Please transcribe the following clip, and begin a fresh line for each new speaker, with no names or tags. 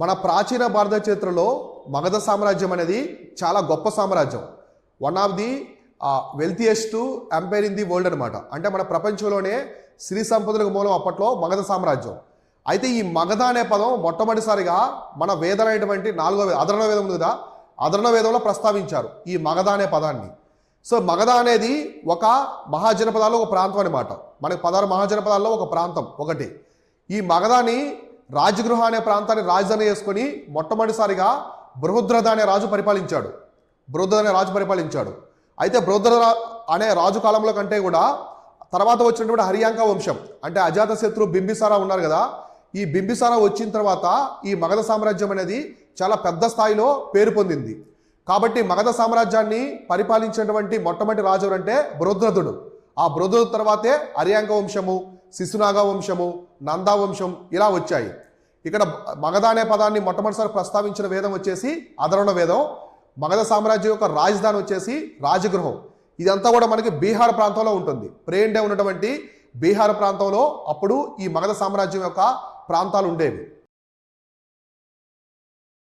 మన ప్రాచీన భారత చరిత్రలో మగధ సామ్రాజ్యం అనేది చాలా గొప్ప సామ్రాజ్యం. One of the wealthiest empire in the world అనమాట అంటే మన ప్రపంచంలోనే సిరి సంపదలకు మూలం అప్పట్లో మగధ సామ్రాజ్యం. అయితే ఈ మగధ అనే పదం మొట్టమొదటిసారిగా మన వేదమైనటువంటి నాలుగో అదరణ వేదం ఉంది కదా అదరణ వేదంలో ప్రస్తావించారు ఈ మగధ అనే పదాన్ని. సో మగధ అనేది ఒక మహాజనపదాల్లో ఒక ప్రాంతం అనమాట మనకి పదహారు మహాజనపదాల్లో ఒక ప్రాంతం ఒకటి. ఈ మగధాని రాజగృహ అనే ప్రాంతాన్ని రాజధాని చేసుకొని మొట్టమొదటిసారిగా బృహద్రథ అనే రాజు పరిపాలించాడు. బృహద్రథ అనే రాజు పరిపాలించాడు. అయితే బృహద్రథ అనే రాజు కాలంలో కంటే కూడా తర్వాత వచ్చినటువంటి హరియాంక వంశం అంటే అజాతశత్రు బింబిసారా ఉన్నారు కదా ఈ బింబిసారా వచ్చిన తర్వాత ఈ మగధ సామ్రాజ్యం అనేది చాలా పెద్ద స్థాయిలో పేరు పొందింది. కాబట్టి మగధ సామ్రాజ్యాన్ని పరిపాలించినటువంటి మొట్టమొదటి రాజు అంటే బృహద్రథుడు. ఆ బృహద్రథుడు తర్వాతే అరియాంక వంశము శిశునాగ వంశము నందా వంశం ఇలా వచ్చాయి. ఇక్కడ మగధ అనే పదాన్ని మొట్టమొదటిసారి ప్రస్తావించిన వేదం వచ్చేసి అదరణ వేదం. మగధ సామ్రాజ్యం యొక్క రాజధాని వచ్చేసి రాజగృహం. ఇదంతా కూడా మనకి బీహార్ ప్రాంతంలో ఉంటుంది. ప్రేండే ఉన్నటువంటి బీహార్ ప్రాంతంలో అప్పుడు ఈ మగధ సామ్రాజ్యం యొక్క ప్రాంతాలు ఉండేవి.